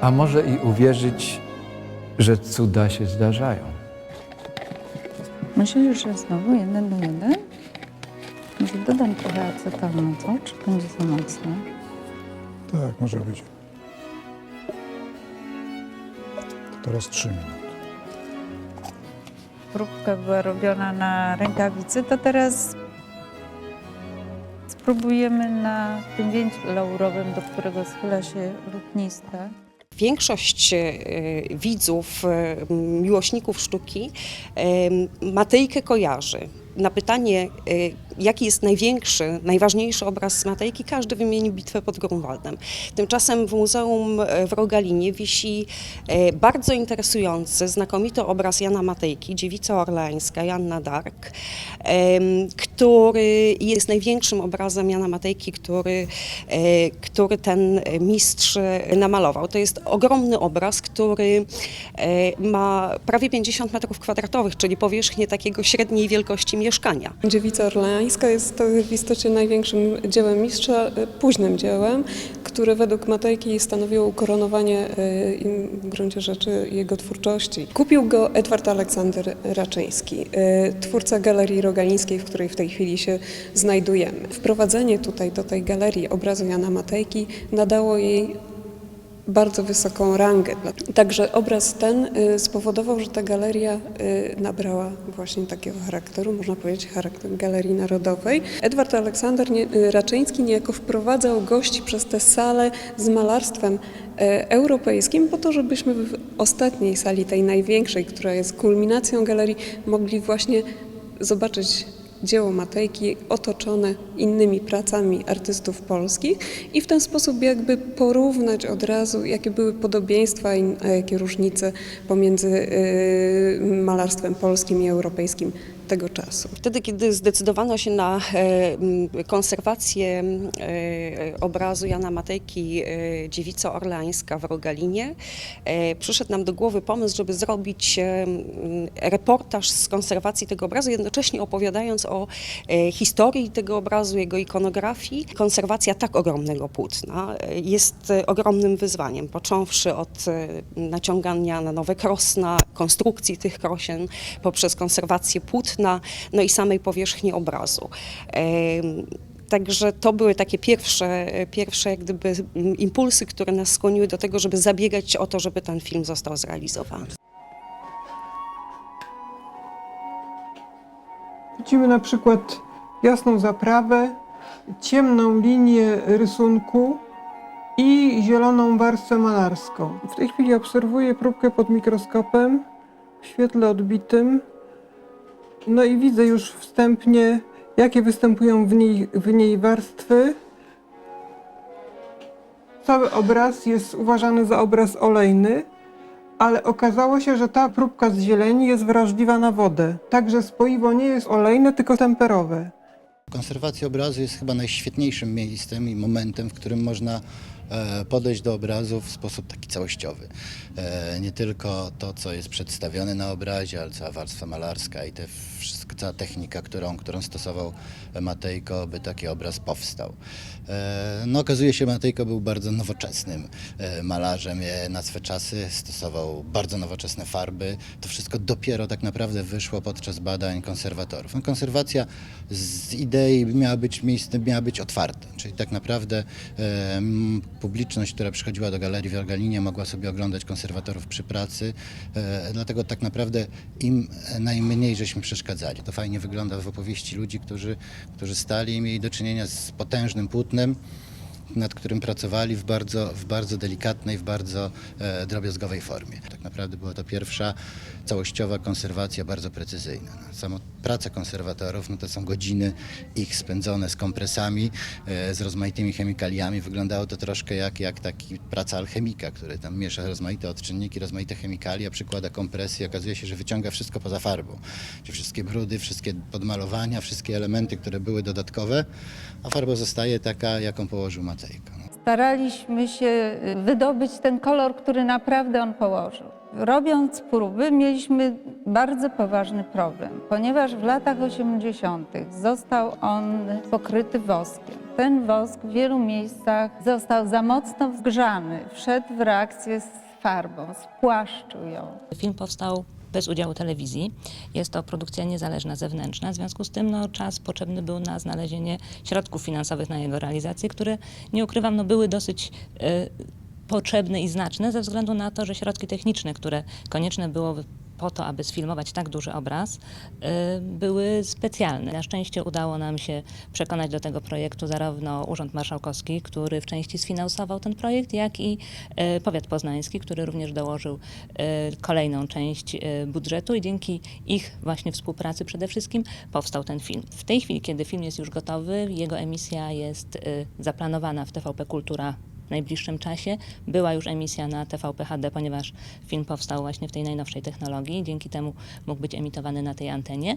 a może i uwierzyć, że cuda się zdarzają. Myślisz, że znowu jeden do jeden? Może dodam trochę acetonu, co? Czy będzie za mocno? Tak, może być. To teraz trzy minuty. Próbka była robiona na rękawicy, to teraz spróbujemy na tym wieńcu laurowym, do którego schyla się lutnista. Większość e, widzów, e, miłośników sztuki e, Matejkę kojarzy. Na pytanie, jaki jest największy, najważniejszy obraz z Matejki, każdy wymieni bitwę pod Grunwaldem. Tymczasem w Muzeum e, w Rogalinie wisi e, bardzo interesujący, znakomity obraz Jana Matejki, dziewica orleańska, Janna Dark, który jest największym obrazem Jana Matejki, który, e, który ten mistrz namalował. To jest ogromny obraz, który ma prawie 50 metrów kwadratowych, czyli powierzchnię takiego średniej wielkości mieszkania. Dziewica Orleańska jest to w istocie największym dziełem mistrza, e, późnym dziełem, które według Matejki stanowiło ukoronowanie e, w gruncie rzeczy jego twórczości. Kupił go Edward Aleksander Raczyński, e, twórca Galerii Rogalińskiej, w której w tej chwili się znajdujemy. Wprowadzenie tutaj do tej galerii obrazu Jana Matejki nadało jej bardzo wysoką rangę. Także obraz ten y, spowodował, że ta galeria y, nabrała właśnie takiego charakteru, można powiedzieć charakter Galerii Narodowej. Edward Aleksander y, Raczyński niejako wprowadzał gości przez tę salę z malarstwem europejskim po to, żebyśmy w ostatniej sali, tej największej, która jest kulminacją galerii, mogli właśnie zobaczyć dzieło Matejki otoczone innymi pracami artystów polskich i w ten sposób jakby porównać od razu, jakie były podobieństwa, a jakie różnice pomiędzy y, malarstwem polskim i europejskim tego czasu. Wtedy, kiedy zdecydowano się na e, konserwację e, obrazu Jana Matejki, e, dziewica orleańska w Rogalinie, przyszedł nam do głowy pomysł, żeby zrobić reportaż z konserwacji tego obrazu, jednocześnie opowiadając o historii tego obrazu, jego ikonografii. Konserwacja tak ogromnego płótna jest ogromnym wyzwaniem, począwszy od naciągania na nowe krosna, konstrukcji tych krosien, poprzez konserwację płótna, no i samej powierzchni obrazu. Także to były takie pierwsze, pierwsze jak gdyby mm, impulsy, które nas skłoniły do tego, żeby zabiegać o to, żeby ten film został zrealizowany. Widzimy na przykład jasną zaprawę, ciemną linię rysunku i zieloną warstwę malarską. W tej chwili obserwuję próbkę pod mikroskopem w świetle odbitym. No i widzę już wstępnie, jakie występują w niej, w niej warstwy. Cały obraz jest uważany za obraz olejny, ale okazało się, że ta próbka z zieleni jest wrażliwa na wodę. Także spoiwo nie jest olejne, tylko temperowe. Konserwacja obrazu jest chyba najświetniejszym miejscem i momentem, w którym można e, podejść do obrazu w sposób taki całościowy. E, Nie tylko to, co jest przedstawione na obrazie, ale cała warstwa malarska i te wszystko, cała technika, którą, którą stosował Matejko, by taki obraz powstał. E, No, okazuje się, Matejko był bardzo nowoczesnym malarzem. Na swe czasy stosował bardzo nowoczesne farby. To wszystko dopiero tak naprawdę wyszło podczas badań konserwatorów. No, konserwacja z idei miała być miejscem, miała być otwarta, czyli tak naprawdę e, publiczność, która przychodziła do galerii w Orgalinie mogła sobie oglądać konserwatorów przy pracy, e, dlatego tak naprawdę im najmniej żeśmy przeszkadzali. To fajnie wygląda w opowieści ludzi, którzy, którzy stali i mieli do czynienia z potężnym płótnem, nad którym pracowali w bardzo, w bardzo delikatnej, w bardzo e, drobiazgowej formie. Tak naprawdę była to pierwsza całościowa konserwacja, bardzo precyzyjna. No, Samo praca konserwatorów, no to są godziny ich spędzone z kompresami, e, z rozmaitymi chemikaliami. Wyglądało to troszkę jak, jak taki praca alchemika, który tam miesza rozmaite odczynniki, rozmaite chemikalia, przykłada kompresję i okazuje się, że wyciąga wszystko poza farbą. Czyli wszystkie brudy, wszystkie podmalowania, wszystkie elementy, które były dodatkowe, a farba zostaje taka, jaką położył Matejko. No. Staraliśmy się y, wydobyć ten kolor, który naprawdę on położył. Robiąc próby, mieliśmy bardzo poważny problem, ponieważ w latach 80. został on pokryty woskiem. ten wosk w wielu miejscach został za mocno wgrzany, wszedł w reakcję z farbą, spłaszczył ją. Film powstał bez udziału telewizji. Jest to produkcja niezależna, zewnętrzna. W związku z tym no, czas potrzebny był na znalezienie środków finansowych na jego realizację, które, nie ukrywam, no, były dosyć e, potrzebne i znaczne ze względu na to, że środki techniczne, które konieczne było po to, aby sfilmować tak duży obraz, e, były specjalne. Na szczęście udało nam się przekonać do tego projektu zarówno Urząd Marszałkowski, który w części sfinansował ten projekt, jak i e, powiat poznański, który również dołożył e, kolejną część budżetu i dzięki ich właśnie współpracy przede wszystkim powstał ten film. W tej chwili, kiedy film jest już gotowy, jego emisja jest zaplanowana w TVP Kultura w najbliższym czasie. Była już emisja na TVP HD, ponieważ film powstał właśnie w tej najnowszej technologii, dzięki temu mógł być emitowany na tej antenie.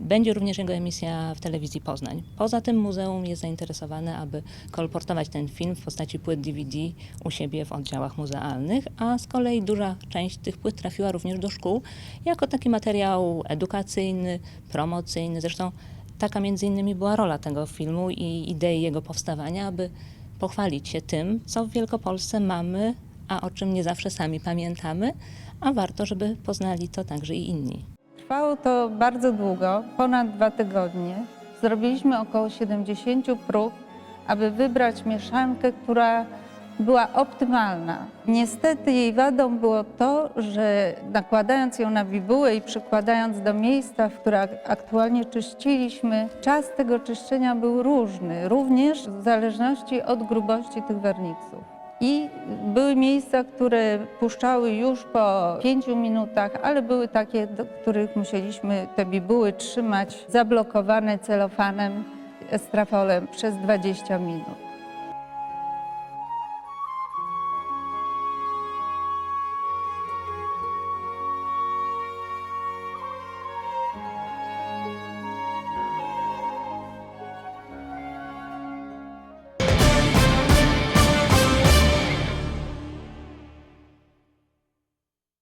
Będzie również jego emisja w telewizji Poznań. Poza tym muzeum jest zainteresowane, aby kolportować ten film w postaci płyt DVD u siebie w oddziałach muzealnych, a z kolei duża część tych płyt trafiła również do szkół jako taki materiał edukacyjny, promocyjny. Zresztą taka między innymi była rola tego filmu i idei jego powstawania, aby pochwalić się tym, co w Wielkopolsce mamy, a o czym nie zawsze sami pamiętamy, a warto, żeby poznali to także i inni. Trwało to bardzo długo, ponad dwa tygodnie. Zrobiliśmy około 70 prób, aby wybrać mieszankę, która była optymalna. Niestety jej wadą było to, że nakładając ją na bibułę i przykładając do miejsca, w które ak- aktualnie czyściliśmy, czas tego czyszczenia był różny, również w zależności od grubości tych werniksów. I były miejsca, które puszczały już po pięciu minutach, ale były takie, do których musieliśmy te bibuły trzymać zablokowane celofanem, estrafolem przez 20 minut.